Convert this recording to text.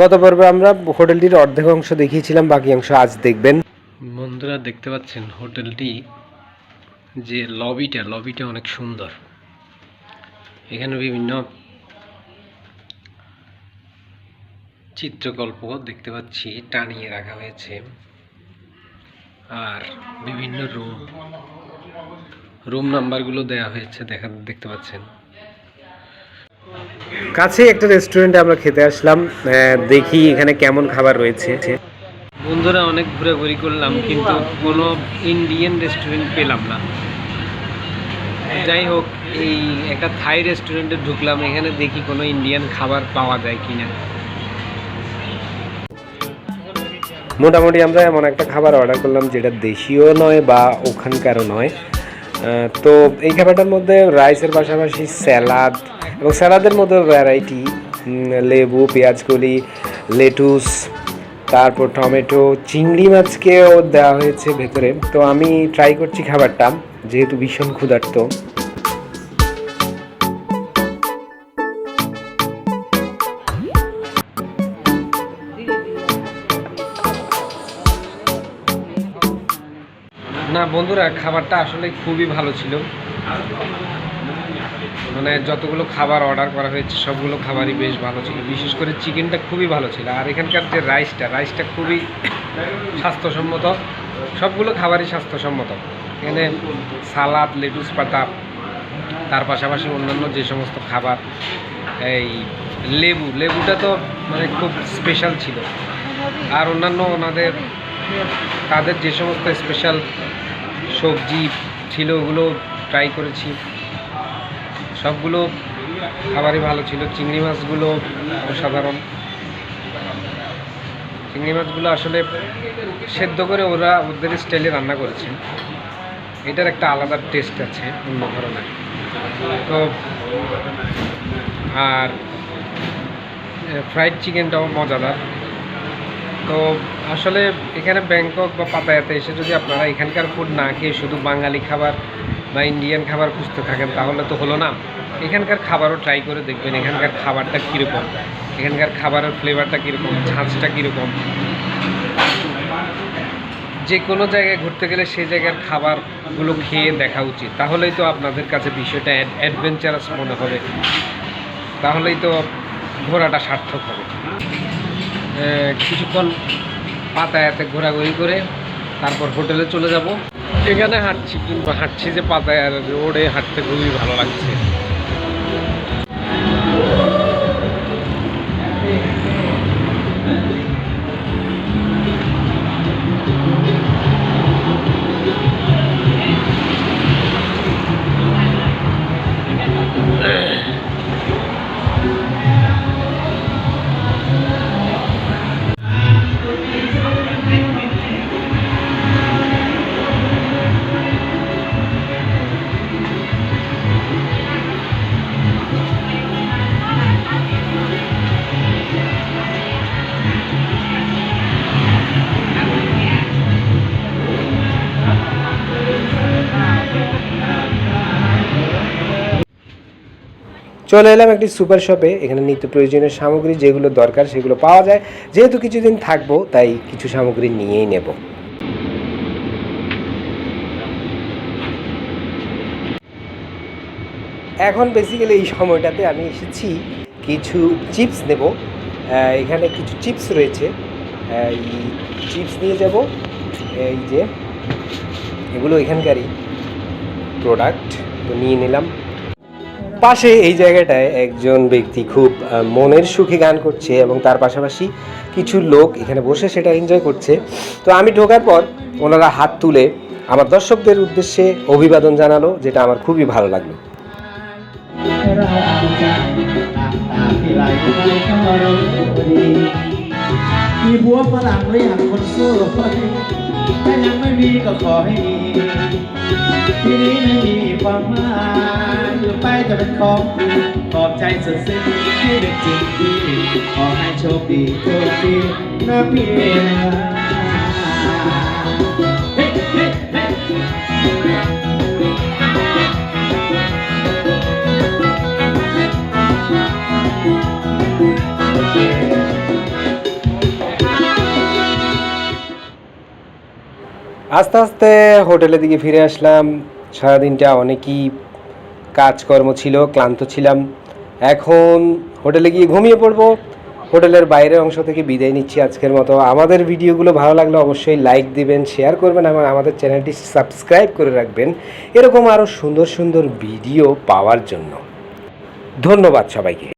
গত পর্বে আমরা হোটেলটির অর্ধেক অংশ দেখিয়েছিলাম, বাকি অংশ আজ দেখবেন। বন্ধুরা, দেখতে পাচ্ছেন হোটেলটি যে লবিটা লবিটা অনেক সুন্দর। এখানে বিভিন্ন চিত্রকল্প দেখতে পাচ্ছি, টানিয়ে রাখা হয়েছে। আর বিভিন্ন রুম। রুম নাম্বারগুলো দেওয়া হয়েছে, দেখা, দেখতে পাচ্ছেন। কাছে একটা রেস্টুরেন্টে আমরা খেতে আসলাম দেখি এখানে কেমন খাবার রয়েছে। বন্ধুরা অনেক ঘোরাঘুরি করলাম কিন্তু কোনো ইন্ডিয়ান রেস্টুরেন্ট পেলাম না। যাই হোক এই একটা থাই রেস্টুরেন্টে ঢুকলাম এখানে দেখি কোনো ইন্ডিয়ান খাবার পাওয়া যায় কিনা। মোটামুটি আমরা এমন একটা খাবার অর্ডার করলাম যেটা দেশীয় নয় বা ওখানকারও নয়। আহ, তো এই খাবারটার মধ্যে রাইসের পাশাপাশি স্যালাড এবং স্যালাদের মধ্যে ভ্যারাইটি লেবু, পেঁয়াজকলি, লেটুস, তারপর টমেটো, চিংড়ি মাছকেও দেওয়া হয়েছে ভেতরে। তো আমি ট্রাই করছি খাবারটা, যেহেতু ভীষণ ক্ষুধার্ত। না বন্ধুরা, খাবারটা আসলে খুবই ভালো ছিল। মানে যতগুলো খাবার অর্ডার করা হয়েছে, সবগুলো খাবারই বেশ ভালো ছিল। বিশেষ করে চিকেনটা খুবই ভালো ছিল। আর এখানকার যে রাইসটা রাইসটা খুবই স্বাস্থ্যসম্মত। সবগুলো খাবারই স্বাস্থ্যসম্মত। এখানে সালাদ, লেটুস, পাতা, তার পাশাপাশি অন্যান্য যে সমস্ত খাবার, এই লেবু। লেবুটা তো মানে খুব স্পেশাল ছিল। আর অন্যান্য ওনাদের, তাদের যে সমস্ত স্পেশাল সবজি ছিল, ওগুলো ট্রাই করেছি। সবগুলো খাবারই ভালো ছিল। চিংড়ি মাছগুলো অসাধারণ। চিংড়ি মাছগুলো আসলে সেদ্ধ করে ওরা ওদের স্টাইলে রান্না করেছে। এটার একটা আলাদা টেস্ট আছে অন্য ধরনের। তো, আর ফ্রাইড চিকেনটাও মজাদার। তো, আসলে এখানে ব্যাংকক বা পাতায়াতে এসে যদি আপনারা এখানকার ফুড না খেয়ে শুধু বাঙালি খাবার বা ইন্ডিয়ান খাবার খুঁজতে থাকেন, তাহলে তো হলো না। এখানকার খাবারও ট্রাই করে দেখবেন, এখানকার খাবারটা কীরকম, এখানকার খাবারের ফ্লেভারটা কীরকম ঝাঁচটা কীরকম। যে কোনো জায়গায় ঘুরতে গেলে সেই জায়গার খাবারগুলো খেয়ে দেখা উচিত। তাহলেই তো আপনাদের কাছে বিষয়টা অ্যাডভেঞ্চারাস মনে হবে। তাহলেই তো ঘোরাটা সার্থক হবে। কিছুক্ষণ পাতায়াতে ঘোরাঘুরি করে তারপর হোটেলে চলে যাব। এখানে হাঁটছি কিন্তু হাঁটছি যে পাতায় আর রোডে হাঁটতে খুবই ভালো লাগছে। চলে এলাম একটি সুপার শপে। এখানে নিত্য প্রয়োজনীয় সামগ্রী যেগুলো দরকার সেগুলো পাওয়া যায়। যেহেতু কিছুদিন থাকব, তাই কিছু সামগ্রী নিয়েই নেব। এখন বেসিক্যালি এই সময়টাতে আমি এসেছি, কিছু চিপস নেব। এখানে কিছু চিপস রয়েছে। চিপস নিয়ে যাব। এই যে, এগুলো এখানকারই প্রোডাক্ট তো নিয়ে নিলাম। পাশে এই জায়গাটায় একজন ব্যক্তি খুব মনের সুখে গান করছে এবং তার পাশাপাশি কিছু লোক এখানে বসে সেটা এনজয় করছে তো আমি ঢোকার পর ওনারা হাত তুলে আমার দর্শকদের উদ্দেশ্যে অভিবাদন জানালো যেটা আমার খুবই ভালো লাগলো เมีผัวฝรั่งหรือยากคนสู้ถ้ายังไม่มีก็ขอให้มีที่นี้ไม่มีความหมายอยู่ไปจะเป็นของขอบใจสุดสิ้นที่เป็นจริงที่ขอให้โชคดีโชคดีนะพี่เ আস্তে আস্তে হোটেলের দিকে ফিরে আসলাম। সারাদিনটা অনেকই কাজকর্ম ছিল, ক্লান্ত ছিলাম। এখন হোটেলে গিয়ে ঘুমিয়ে পড়ব। হোটেলের বাইরের অংশ থেকে বিদায় নিচ্ছি আজকের মতো। আমাদের ভিডিওগুলো ভালো লাগলে অবশ্যই লাইক দিবেন, শেয়ার করবেন এবং আমাদের চ্যানেলটি সাবস্ক্রাইব করে রাখবেন। এরকম আরও সুন্দর সুন্দর ভিডিও পাওয়ার জন্য। ধন্যবাদ সবাইকে।